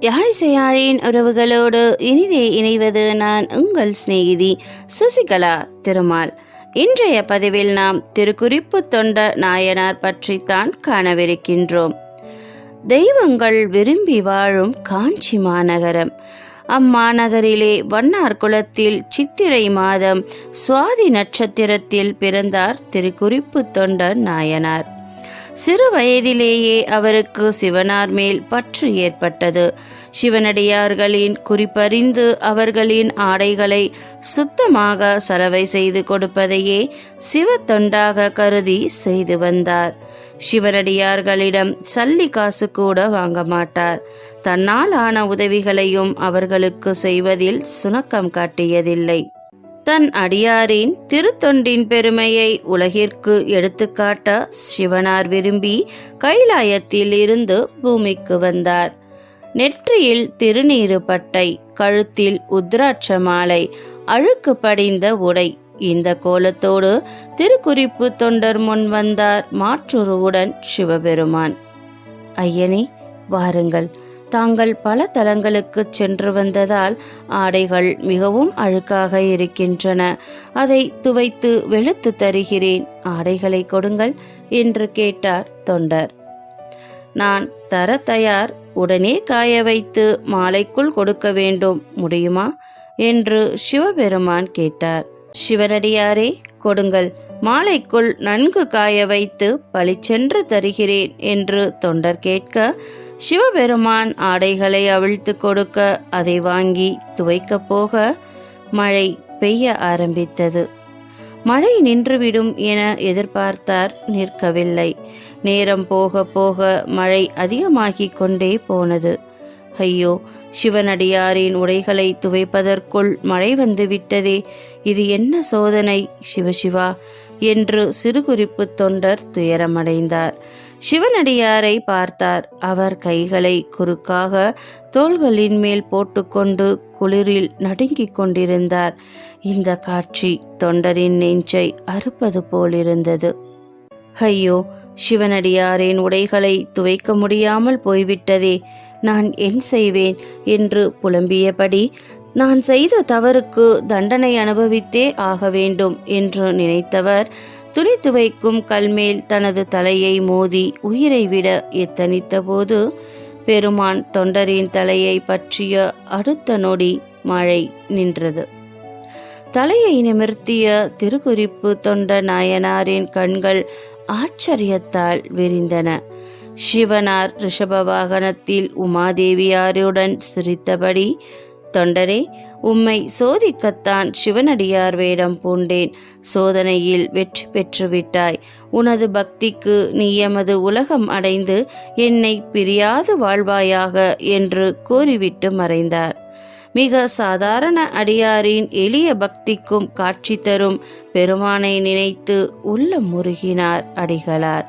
யாழிசையாழின் உறவுகளோடு இனிதே இணைவது நான் உங்கள் சிநேகிதி சசிகலா திருமால். இன்றைய பதிவில் நாம் திருக்குறிப்பு தொண்ட நாயனார் பற்றித்தான் காணவிருக்கின்றோம். தெய்வங்கள் விரும்பி வாழும் காஞ்சி மாநகரம். அம்மாநகரிலே வண்ணார் குலத்தில் சித்திரை மாதம் சுவாதி நட்சத்திரத்தில் பிறந்தார் திருக்குறிப்பு தொண்ட நாயனார். சிறு வயதிலேயே அவருக்கு சிவனார் மேல் பற்று ஏற்பட்டது. சிவனடியார்களின் குறிப்பறிந்து அவர்களின் ஆடைகளை சுத்தமாக சலவை செய்து கொடுப்பதையே சிவ தொண்டாக கருதி செய்து வந்தார். சிவனடியார்களிடம் சல்லி காசு கூட வாங்க மாட்டார். தன்னால் ஆன உதவிகளையும் அவர்களுக்கு செய்வதில் சுணக்கம் காட்டியதில்லை. தன் அடியாரின் திருத்தொண்டின் பெருமையை உலகிற்கு எடுத்துக்காட்ட சிவனார் விரும்பி கைலாயத்தில் இருந்து பூமிக்கு வந்தார். நெற்றியில் திருநீறு பட்டை கழுத்தில் உத்ராட்ச மாலை அழுக்கு படிந்த உடை. இந்த கோலத்தோடு திருக்குறிப்பு தொண்டர் முன் வந்தார் மாற்றுருவுடன் சிவபெருமான். ஐயனே வாருங்கள். தாங்கள் பல தலங்களுக்கு சென்று வந்ததால் ஆடைகள் மிகவும் அழுக்காக இருக்கின்றன. அதை துவைத்து வெளுத்து தருகிறேன். ஆடைகளை கொடுங்கள் என்று கேட்டார் தொண்டர். நான் தர தயார். உடனே காய வைத்து மாலைக்குள் கொடுக்க வேண்டும். முடியுமா? என்று சிவபெருமான் கேட்டார். சிவனடியாரே கொடுங்கள். மாலைக்குள் நன்கு காய வைத்து பளிச்சென்று தருகிறேன் என்று தொண்டர் கேட்க சிவபெருமான் ஆடைகளை அவிழ்த்து கொடுக்க அதை வாங்கி துவைக்கப் போக மழை பெய்ய ஆரம்பித்தது. மழை நின்றுவிடும் என எதிர்பார்த்தார் நிற்கவில்லை. நேரம் போக போக மழை அதிகமாகிக் கொண்டே போனது. ஐயோ சிவனடியாரின் உடைகளை துவைப்பதற்குள் மழை வந்து விட்டதே இது என்ன சோதனை? சிவசிவா என்று சிறுகுறிப்பு தொண்டர் துயரமடைந்தார். சிவனடியாரை பார்த்தார். அவர் கைகளை குறுக்காக தோள்களின் மேல் போட்டுக்கொண்டு குளிரில் நடுங்கிக் கொண்டிருந்தார். இந்த காட்சி தொண்டரின் நெஞ்சை அறுப்பது போலிருந்தது. ஐயோ சிவனடியாரின் உடைகளை துவைக்க முடியாமல் போய்விட்டதே. நான் என் செய்வேன் என்று புலம்பியபடி நான் செய்த தவறுக்கு தண்டனை அனுபவித்தே ஆக வேண்டும் என்று நினைத்தவர் துணி துவைக்கும் கல்மேல் தனது தலையை மோதி உயிரை விட எத்தனித்த போது பெருமான் தொண்டரின் தலையை பற்றிய அடுத்த நொடி மழை நின்றது. தலையை நிமிர்த்திய திருக்குறிப்பு தொண்ட நாயனாரின் கண்கள் ஆச்சரியத்தால் விரிந்தன. சிவனார் ரிஷப வாகனத்தில் உமாதேவியாருடன் சிரித்தபடி தொண்டரே உம்மை சோதிக்கத்தான் சிவனடியார் வேடம் பூண்டேன். சோதனையில் வெற்றி பெற்றுவிட்டாய். உனது பக்திக்கு நீ எமது உலகம் அடைந்து என்னை பிரியாது வாழ்வாயாக என்று கூறிவிட்டு மறைந்தார். மிக சாதாரண அடியாரின் எளிய பக்திக்கும் காட்சி தரும் பெருமானை நினைத்து உள்ளம் முருகினார் அடிகளார்.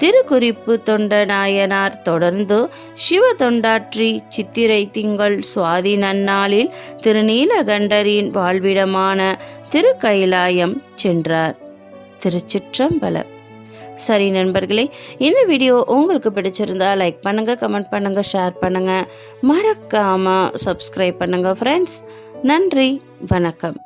திருக்குறிப்பு தொண்ட நாயனார் தொடர்ந்து சிவ தொண்டாற்றி சித்திரை திங்கள் சுவாதி நன்னாளில் திருநீலகண்டரின் வாழ்விடமான திருக்கைலாயம் சென்றார். திருச்சிற்றம்பலம். சரி நண்பர்களே இந்த வீடியோ உங்களுக்கு பிடிச்சிருந்தா லைக் பண்ணுங்கள் கமெண்ட் பண்ணுங்கள் ஷேர் பண்ணுங்கள் மறக்காமல் சப்ஸ்கிரைப் பண்ணுங்கள் ஃப்ரெண்ட்ஸ் நன்றி வணக்கம்.